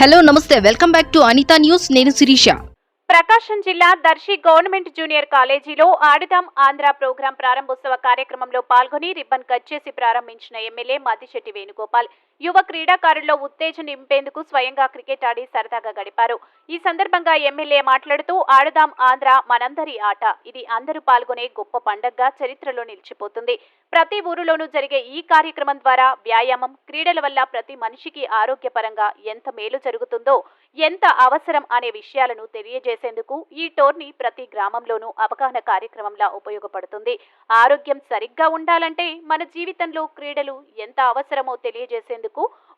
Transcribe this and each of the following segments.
Hello నమస్తే. Welcome back to Anitha news. నేను శిరీష. ప్రకాశం జిల్లా దర్శి గవర్నమెంట్ జూనియర్ కాలేజీలో ఆడుదాం ఆంధ్ర ప్రోగ్రాం ప్రారంభోత్సవ కార్యక్రమంలో పాల్గొని రిబ్బన్ కట్ చేసి ప్రారంభించిన ఎమ్మెల్యే మద్దిశెట్టి వేణుగోపాల్. యువ క్రీడాకారుల్లో ఉత్తేజం నింపేందుకు స్వయంగా క్రికెట్ ఆడి సరదాగా గడిపారు. ఈ సందర్భంగా ఎమ్మెల్యే మాట్లాడుతూ ఆడుదాం ఆంధ్ర మనందరి ఆట. ఇది అందరూ పాల్గొనే గొప్ప పండగగా చరిత్రలో నిలిచిపోతుంది. ప్రతి ఊరిలోనూ జరిగే ఈ కార్యక్రమం ద్వారా వ్యాయామం క్రీడల వల్ల ప్రతి మనిషికి ఆరోగ్యపరంగా ఎంత మేలు జరుగుతుందో ఎంత అవసరం అనే విషయాలను తెలియజేసేందుకు ఈ టోర్నీ ప్రతి గ్రామంలోనూ అవగాహన కార్యక్రమంలా ఉపయోగపడుతుంది. ఆరోగ్యం సరిగ్గా ఉండాలంటే మన జీవితంలో క్రీడలు ఎంత అవసరమో తెలియజేసేందుకు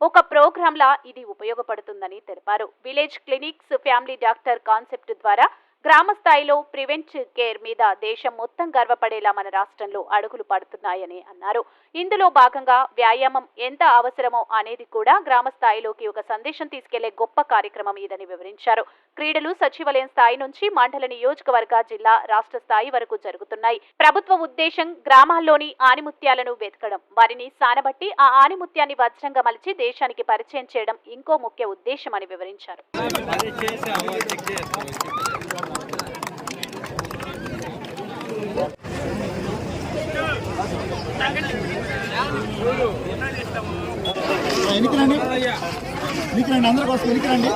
ఒక ప్రోగ్రాంలా ఇది ఉపయోగపడుతుందని తెలిపారు. Village clinics family doctor concept ద్వారా గ్రామ స్థాయిలో ప్రివెంట్ కేర్ మీద దేశం మొత్తం గర్వపడేలా మన రాష్ట్రంలో అడుగులు పడుతున్నాయని అన్నారు. ఇందులో భాగంగా వ్యాయామం ఎంత అవసరమో అనేది కూడా గ్రామ స్థాయిలోకి ఒక సందేశం తీసుకెళ్ళే గొప్ప కార్యక్రమం ఇదని వివరించారు. క్రీడలు సచివాలయం స్థాయి నుంచి మండల నియోజకవర్గ జిల్లా రాష్ట్ర స్థాయి వరకు జరుగుతున్నాయి. ప్రభుత్వ ఉద్దేశం గ్రామాల్లోని ఆనిముత్యాలను వెతకడం వారిని సానబట్టి ఆ ఆనిముత్యాన్ని వజ్రంగా మలిచి దేశానికి పరిచయం చేయడం ఇంకో ముఖ్య ఉద్దేశం అని వివరించారు. ఎనికి రండి. ఎనికి రండి అందరికి వస్తుంది ఎనికి రండి.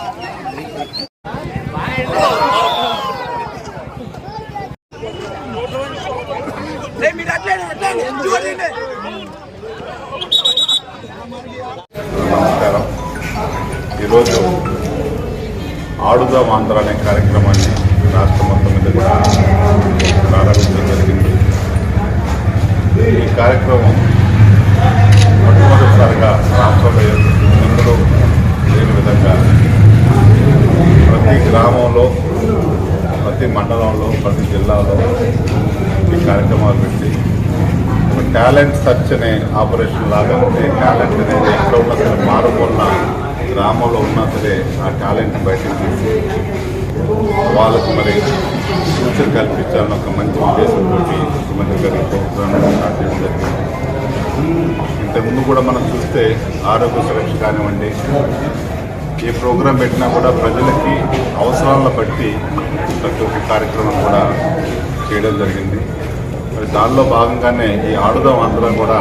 నమస్కారం. ఈరోజు ఆడుదాం ఆంధ్ర అనే కార్యక్రమాన్ని రాష్ట్రం మొత్తం మీద కూడా ప్రారంభించడం జరిగింది. ఈ కార్యక్రమం మొట్టమొదటిసారిగా రాష్ట్రంలో ఎన్నడూ లేని విధంగా ప్రతి గ్రామంలో ప్రతి మండలంలో ప్రతి జిల్లాలో ఈ కార్యక్రమాలు పెట్టి ఒక టాలెంట్ సర్చ్ అనే ఆపరేషన్ లాగా ఉంటే టాలెంట్ అనేది ఎక్కడ ఉన్నా సరే మారుకున్న గ్రామంలో ఉన్నా సరే ఆ టాలెంట్ బయటకు తీసి వాళ్ళకు మరి ఫ్యూచర్ కల్పించాలని ఒక మంచి ఉద్దేశంతో ముఖ్యమంత్రి గారి ప్రోగ్రామ్ స్టార్ట్ చేయడం జరిగింది. ఇంతకుముందు కూడా మనం చూస్తే ఆరోగ్య సురక్ష కానివ్వండి ఏ ప్రోగ్రాం పెట్టినా కూడా ప్రజలకి అవసరాలను బట్టి ప్రతి ఒక్క కార్యక్రమం కూడా చేయడం జరిగింది. మరి దానిలో భాగంగానే ఈ ఆడుదాం అందరం కూడా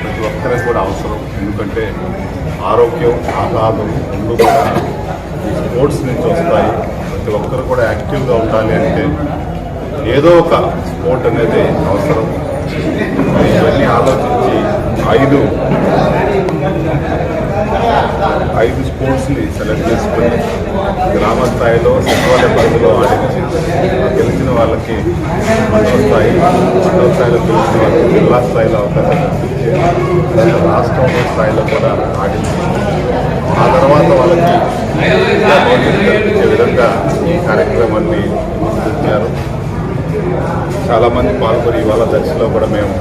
ప్రతి ఒక్కరికి కూడా అవసరం. ఎందుకంటే ఆరోగ్యం ఆహ్లాదం రెండు కూడా ఈ స్పోర్ట్స్ నుంచి వస్తాయి. ప్రతి ఒక్కరు కూడా యాక్టివ్గా ఉండాలి అంటే ఏదో ఒక స్పోర్ట్ అనేది అవసరం. ఇవన్నీ ఆలోచించి ఐదు. ఐదు స్పోర్ట్స్ని సెలెక్ట్ చేసుకుని గ్రామ స్థాయిలో సచివాలయ పరిధిలో ఆడించి గెలిచిన వాళ్ళకి మండల స్థాయి మండల స్థాయిలో గెలిచిన వాళ్ళకి జిల్లా స్థాయిలో అవకాశం కల్పించి రాష్ట్రం స్థాయిలో కూడా ఆడించి ఆ తర్వాత వాళ్ళకి కల్పించే విధంగా ఈ కార్యక్రమాన్ని చాలామంది పాల్గొని ఇవాళ దర్శనంలో కూడా మేము